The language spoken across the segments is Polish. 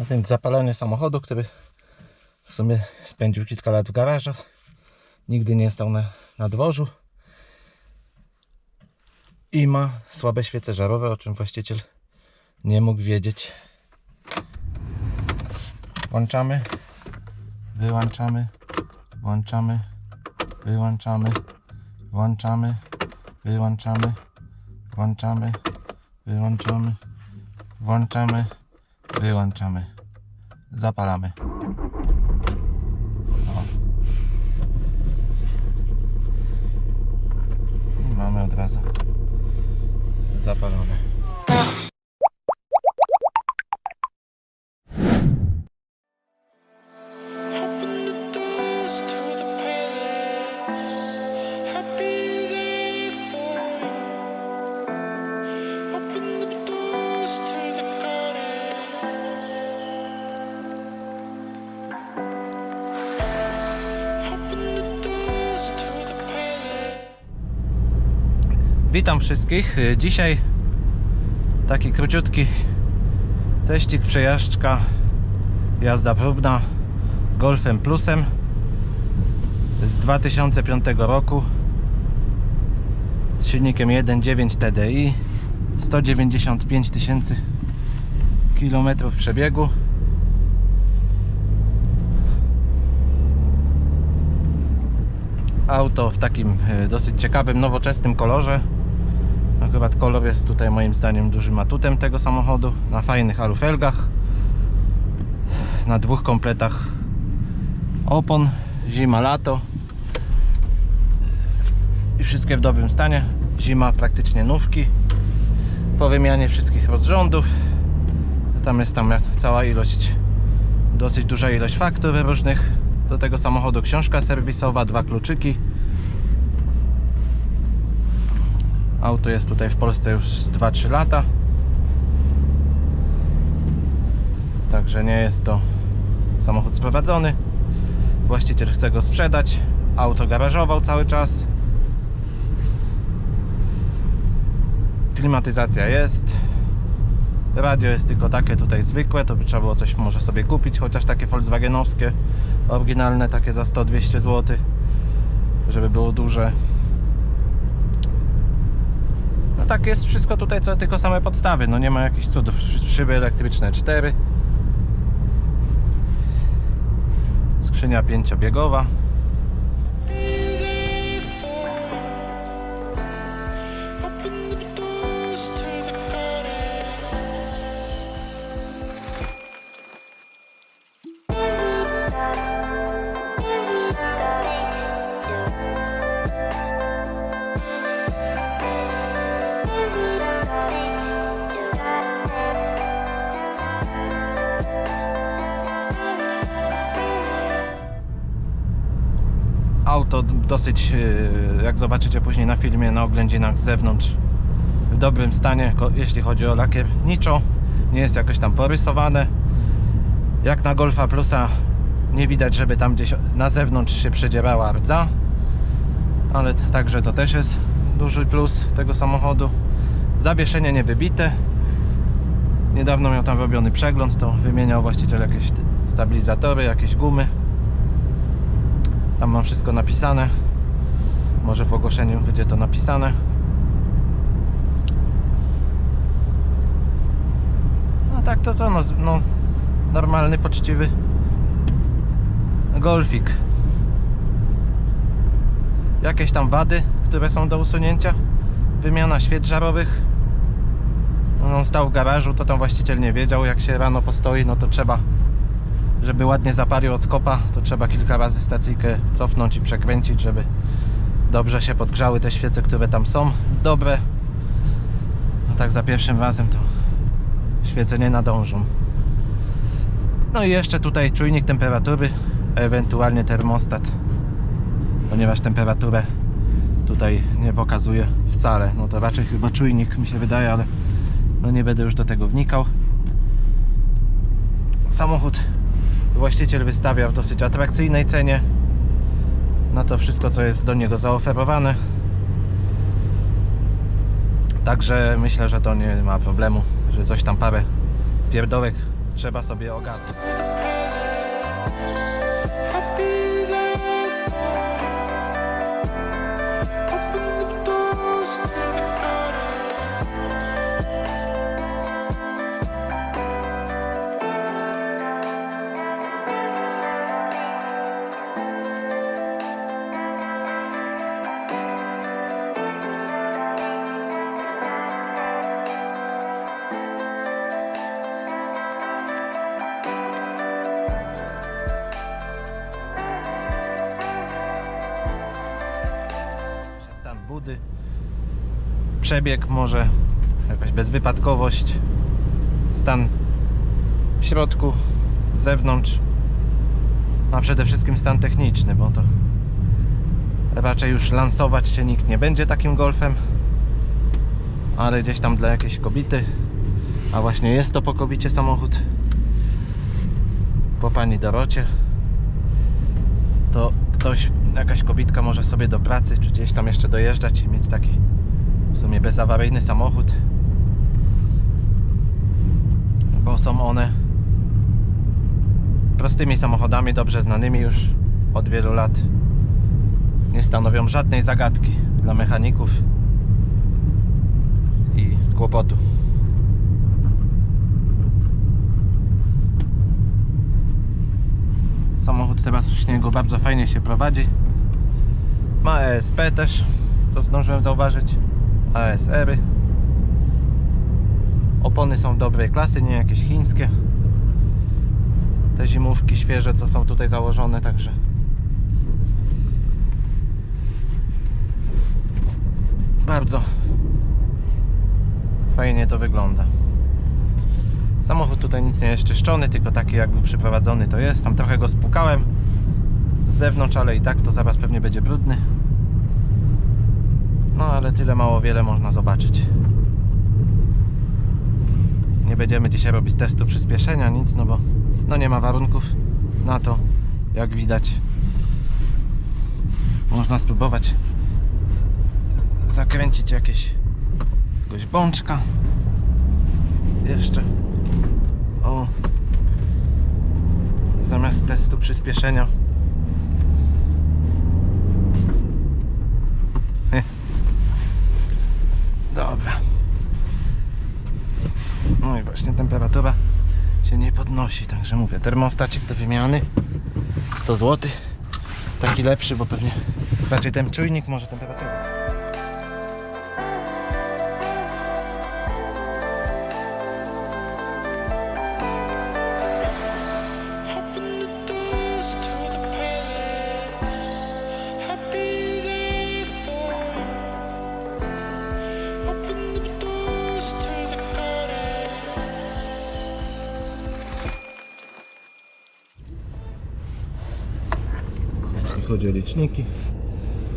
A więc zapalenie samochodu, który w sumie spędził kilka lat w garażu. Nigdy nie stał na, na dworzu. I ma słabe świece żarowe, o czym właściciel nie mógł wiedzieć. Włączamy, wyłączamy, włączamy, wyłączamy, włączamy, wyłączamy, włączamy, wyłączamy, włączamy, wyłączamy, zapalamy. O. I mamy od razu zapalone. Witam wszystkich. Y, Dzisiaj taki króciutki teścik, przejażdżka, jazda próbna Golfem Plusem z 2005 roku z silnikiem 1.9 TDI 195 tysięcy kilometrów przebiegu auto w takim e, dosyć ciekawym, nowoczesnym kolorze. Akurat kolor jest tutaj moim zdaniem dużym atutem tego samochodu. Na fajnych alufelgach, na dwóch kompletach opon, zima, lato i wszystkie w dobrym stanie. Zima praktycznie nówki. Po wymianie wszystkich rozrządów. Tam jest tam cała ilość, dosyć duża ilość faktur różnych. Do tego samochodu książka serwisowa, dwa kluczyki. Auto jest tutaj w Polsce już z 2-3 lata. Także nie jest to samochód sprowadzony. Właściciel chce go sprzedać. Auto garażował cały czas. Klimatyzacja jest. Radio jest tylko takie tutaj zwykłe, to by trzeba było coś może sobie kupić, chociaż takie Volkswagenowskie, oryginalne, takie za 100-200 zł, żeby było duże. Tak jest wszystko tutaj, co tylko same podstawy, no nie ma jakichś cudów. Szy- Szyby elektryczne 4. Skrzynia pięciobiegowa. Dosyć, yy, jak zobaczycie później na filmie, na oględzinach z zewnątrz w dobrym stanie, jeśli chodzi o lakier. Niczo, nie jest jakoś tam porysowane. Jak na Golfa Plusa nie widać, żeby tam gdzieś na zewnątrz się przedzierała rdza. Ale także to też jest duży plus tego samochodu. Zawieszenie nie wybite. Niedawno miał tam robiony przegląd, to wymieniał właściciel jakieś stabilizatory, jakieś gumy. Tam mam wszystko napisane. Może w ogłoszeniu będzie to napisane. No tak to co, no, no normalny, poczciwy golfik. Jakieś tam wady, które są do usunięcia. Wymiana świec żarowych. No, On stał w garażu, to tam właściciel nie wiedział. Jak się rano postoi, no to trzeba żeby ładnie zapalił od kopa, to trzeba kilka razy stacyjkę cofnąć i przekręcić, żeby dobrze się podgrzały te świece, które tam są. Dobre. No tak za pierwszym razem to świece nie nadążą. No i jeszcze tutaj czujnik temperatury, ewentualnie termostat, ponieważ temperaturę tutaj nie pokazuje wcale. No to raczej chyba czujnik mi się wydaje, ale no nie będę już do tego wnikał. Samochód właściciel wystawia w dosyć atrakcyjnej cenie na to wszystko, co jest do niego zaoferowane. Także myślę, że to nie ma problemu, że coś tam parę pierdołek trzeba sobie ogarnąć. Budy, przebieg może, jakaś bezwypadkowość, stan w środku, z zewnątrz, no a przede wszystkim stan techniczny, bo to raczej już lansować się nikt nie będzie takim golfem, ale gdzieś tam dla jakiejś kobity, a właśnie jest to po kobicie samochód, po pani Dorocie, to ktoś, jakaś kobitka może sobie do pracy, czy gdzieś tam jeszcze dojeżdżać i mieć taki w sumie bezawaryjny samochód. Bo są one prostymi samochodami, dobrze znanymi już od wielu lat. Nie stanowią żadnej zagadki dla mechaników i kłopotu. Samochód teraz w śniegu bardzo fajnie się prowadzi. Ma ESP też, co zdążyłem zauważyć. ASR-y. Opony są dobrej klasy, nie jakieś chińskie. Te zimówki świeże, co są tutaj założone, także. Bardzo fajnie to wygląda. Samochód tutaj nic nie jest czyszczony, tylko taki jak był przyprowadzony to jest. Tam trochę go spłukałem z zewnątrz, ale i tak to zaraz pewnie będzie brudny. No ale tyle mało wiele można zobaczyć. Nie będziemy dzisiaj robić testu przyspieszenia, nic, no bo no nie ma warunków na to, jak widać. Można spróbować zakręcić jakieś jakiegoś bączka jeszcze o zamiast testu przyspieszenia dobra. No i właśnie temperatura się nie podnosi także mówię termostacik do wymiany? 100 zł taki lepszy bo pewnie raczej ten czujnik może temperaturę chodzi o liczniki.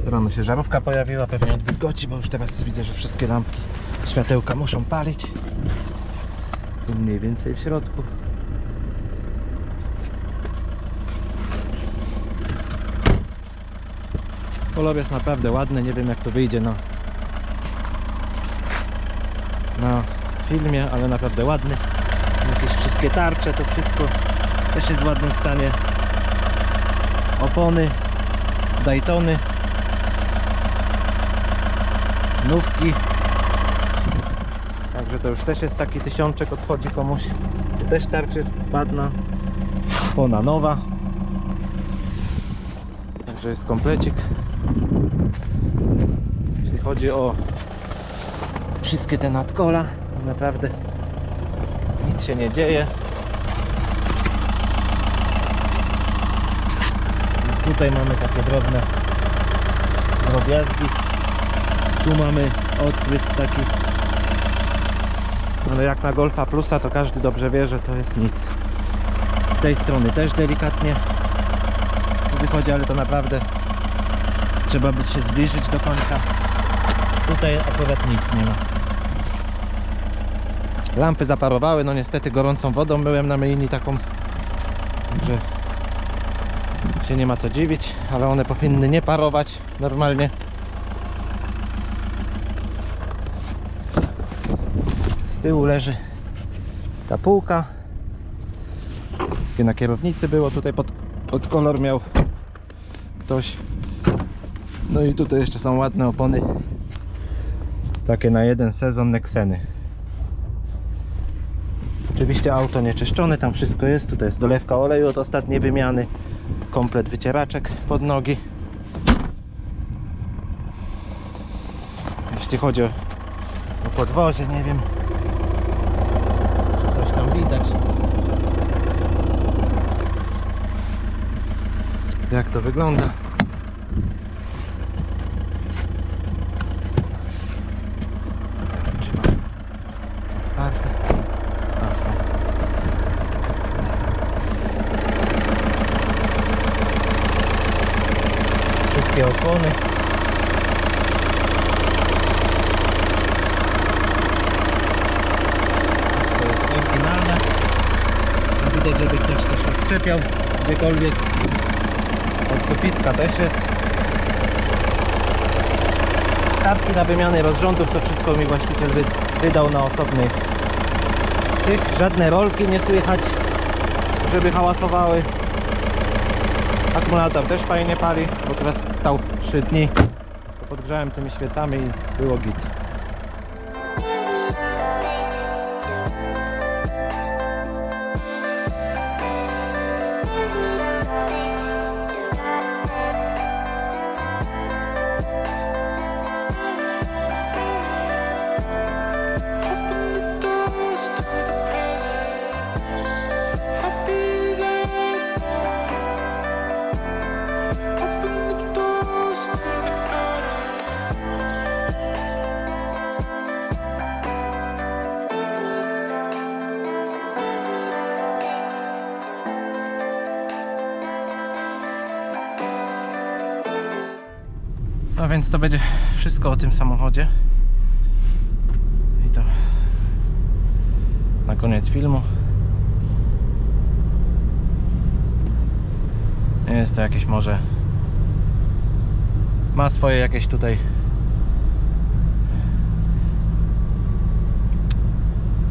Rano się żarówka pojawiła, pewnie od wilgoci, bo już teraz widzę, że wszystkie lampki, światełka muszą palić. Tu mniej więcej w środku. Kolor jest naprawdę ładny, nie wiem jak to wyjdzie na, na filmie, ale naprawdę ładny. Jakieś wszystkie tarcze, to wszystko też jest w ładnym stanie opony, Daytony, nówki. Także to już też jest taki tysiączek odchodzi komuś. Tu też jest ładna, opona nowa. Także jest komplecik. Jeśli chodzi o wszystkie te nadkola, naprawdę nic się nie dzieje. Tutaj mamy takie drobne drobiazgi. Tu mamy odprysk taki. Ale jak na Golfa Plusa to każdy dobrze wie, że to jest nic. Z tej strony też delikatnie wychodzi, ale to naprawdę trzeba by się zbliżyć do końca. Tutaj akurat nic nie ma. Lampy zaparowały, no niestety gorącą wodą myłem na myjni taką, że się nie ma co dziwić, ale one powinny nie parować normalnie. Z tyłu leży ta półka. Na kierownicy było, tutaj pod, pod kolor miał ktoś. No i tutaj jeszcze są ładne opony. Takie na jeden sezon Nexeny. Oczywiście auto nieczyszczone, tam wszystko jest. Tutaj jest dolewka oleju od ostatniej wymiany. Komplet wycieraczek pod nogi. Jeśli chodzi o, o podwozie, nie wiem. czy Coś tam widać. Jak to wygląda? Czy ma otwarte? A, są. Wszystkie osłony. Wszystko jest oryginalne. Widać, żeby ktoś coś odczepiał gdziekolwiek. Od też jest. Kartki na wymianę rozrządów to wszystko mi właściciel wy, wydał na osobnych tych. Żadne rolki nie słychać, żeby hałasowały. Akumulator też fajnie pali, bo teraz stał 3 dni. To podgrzałem tymi świecami i było git. To będzie wszystko o tym samochodzie. I to na koniec filmu. Jest to jakieś może ma swoje jakieś tutaj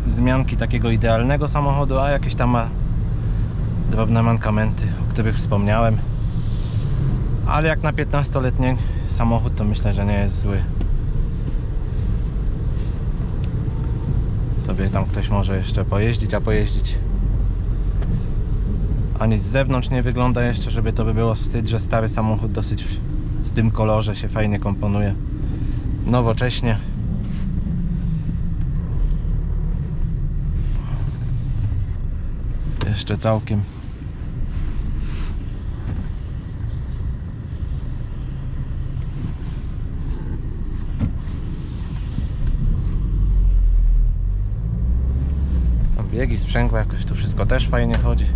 wzmianki takiego idealnego samochodu, a jakieś tam ma drobne mankamenty, o których wspomniałem. Ale jak na 15-letni samochód, to myślę, że nie jest zły. Sobie tam ktoś może jeszcze pojeździć, a pojeździć. Ani z zewnątrz nie wygląda jeszcze, żeby to by było wstyd, że stary samochód dosyć w, z tym kolorze się fajnie komponuje. Nowocześnie. Jeszcze całkiem. Tam biegi, sprzęgła, jakoś tu wszystko też fajnie chodzi.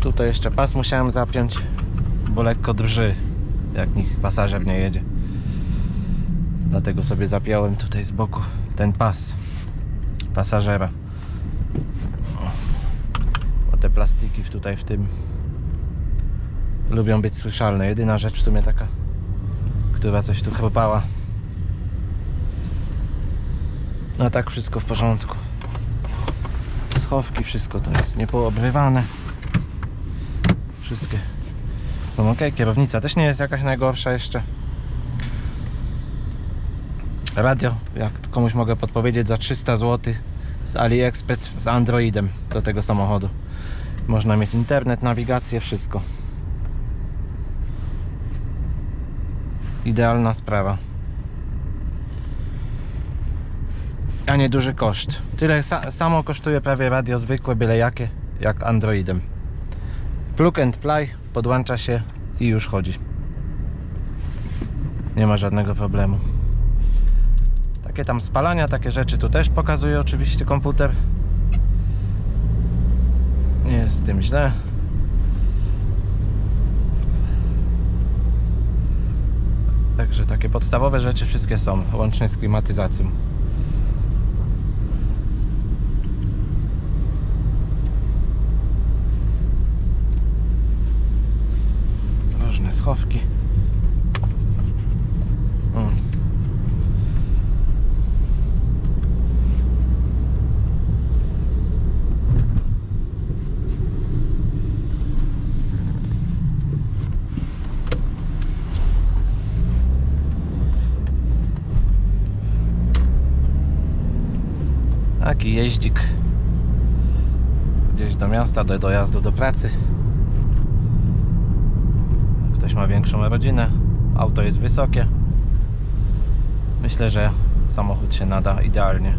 Tutaj jeszcze pas musiałem zapiąć, bo lekko drży, jak niech pasażer nie jedzie. Dlatego sobie zapiąłem tutaj z boku ten pas pasażera. Bo te plastiki tutaj w tym lubią być słyszalne. Jedyna rzecz w sumie taka, która coś tu chrupała. No tak wszystko w porządku. Schowki, wszystko to jest niepoobrywane. Wszystkie są ok. Kierownica też nie jest jakaś najgorsza jeszcze. Radio, jak komuś mogę podpowiedzieć, za 300 zł z AliExpress z Androidem do tego samochodu. Można mieć internet, nawigację, wszystko. Idealna sprawa. A nie duży koszt. Tyle sa samo kosztuje prawie radio zwykłe, byle jakie, jak Androidem. Plug and play, podłącza się i już chodzi. Nie ma żadnego problemu. Takie tam spalania, takie rzeczy tu też pokazuje oczywiście komputer. Nie jest z tym źle. Także takie podstawowe rzeczy wszystkie są, łącznie z klimatyzacją. fajne schowki. O. Taki jeździk gdzieś do miasta, do dojazdu do pracy. Ma większą rodzinę, auto jest wysokie. Myślę, że samochód się nada idealnie.